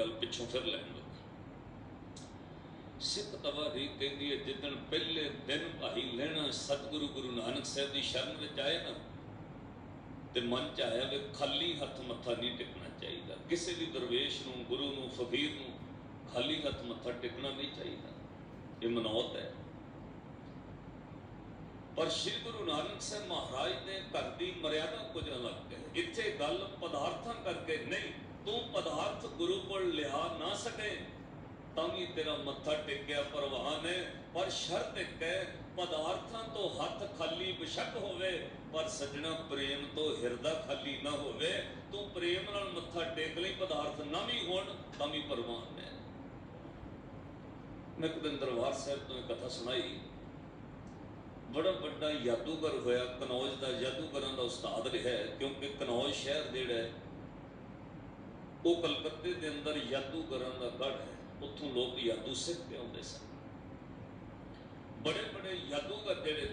ਗੱਲ ਪਿੱਛੋਂ ਫਿਰ ਲੈਣ ਲੱਗੀ ਸਿੱਖ ਤਵਾਰੀ ਕਹਿੰਦੀ ਹੈ, ਜਿੱਦਣ ਪਹਿਲੇ ਦਿਨ ਭਾਈ ਲੈਣਾ, ਸਤਿਗੁਰੂ ਗੁਰੂ ਨਾਨਕ ਸਾਹਿਬ ਦੀ ਸ਼ਰਨ ਵਿੱਚ ਆਏ ਨਾ, ਤੇ ਮਨ ਚ ਆਇਆ ਵੀ ਖਾਲੀ ਹੱਥ ਮੱਥਾ ਨਹੀਂ ਟਿਕਣਾ ਚਾਹੀਦਾ। ਕਿਸੇ ਵੀ ਦਰਵੇਸ਼ ਨੂੰ, ਗੁਰੂ ਨੂੰ, ਫਕੀਰ ਨੂੰ ਖਾਲੀ ਹੱਥ ਮੱਥਾ ਟਿਕਣਾ ਨਹੀਂ ਚਾਹੀਦਾ। ਇਹ ਮਨੌਤ ਹੈ। ਪਰ ਸ੍ਰੀ ਗੁਰੂ ਨਾਨਕ ਸਾਹਿਬ ਮਹਾਰਾਜ ਦੇ ਘਰ ਦੀ ਮਰਿਆਦਾ ਕੁਝ ਅਲੱਗ ਹੈ ਇੱਥੇ ਗੱਲ ਪਦਾਰਥਾਂ ਕਰਕੇ ਨਹੀਂ, ਤੂੰ ਪਦਾਰਥ ਗੁਰੂ ਕੋਲ ਲਿਆ ਨਾ ਸਕੇ, ਤਾਂ ਵੀ ਤੇਰਾ ਮੱਥਾ ਟੇਕਿਆ ਪਰਵਾਹ ਨੇ ਪਰ ਸ਼ਰਤ ਇੱਕ ਹੈ, ਪਦਾਰਥਾਂ ਤੋਂ ਹੱਥ ਖਾਲੀ ਬਸ਼ੱਕ ਹੋਵੇ, ਪਰ ਸੱਜਣਾ ਪ੍ਰੇਮ ਤੋਂ ਹਿਰਦਾ ਖਾਲੀ ਨਾ ਹੋਵੇ। ਤੂੰ ਪ੍ਰੇਮ ਨਾਲ ਮੱਥਾ ਟੇਕ ਲਈ ਪਦਾਰਥ ਨਾ ਵੀ ਹੋਣ, ਤਾਂ ਵੀ ਪਰਵਾਹ ਹੈ। ਮੈਂ ਇੱਕ ਦਿਨ ਦਰਬਾਰ ਸਾਹਿਬ ਤੋਂ ਇਹ ਕਥਾ ਸੁਣਾਈ। ਬੜਾ ਵੱਡਾ ਜਾਦੂਗਰ ਹੋਇਆ, ਕਨੌਜ ਦਾ ਜਾਦੂਗਰਾਂ ਦਾ ਉਸਤਾਦ ਰਿਹਾ ਕਿਉਂਕਿ ਕਨੌਜ ਸ਼ਹਿਰ ਜਿਹੜਾ ਉਹ ਕਲਕੱਤੇ ਦੇ ਅੰਦਰ ਜਾਦੂਗਰਾਂ ਦਾ ਗੜ ਹੈ, ਉੱਥੋਂ ਲੋਕ ਯਾਦੂ ਸਿੱਖ ਕੇ ਆਉਂਦੇ ਸਨ। ਬੜੇ ਬੜੇ ਜਾਦੂਗਰ ਜਿਹੜੇ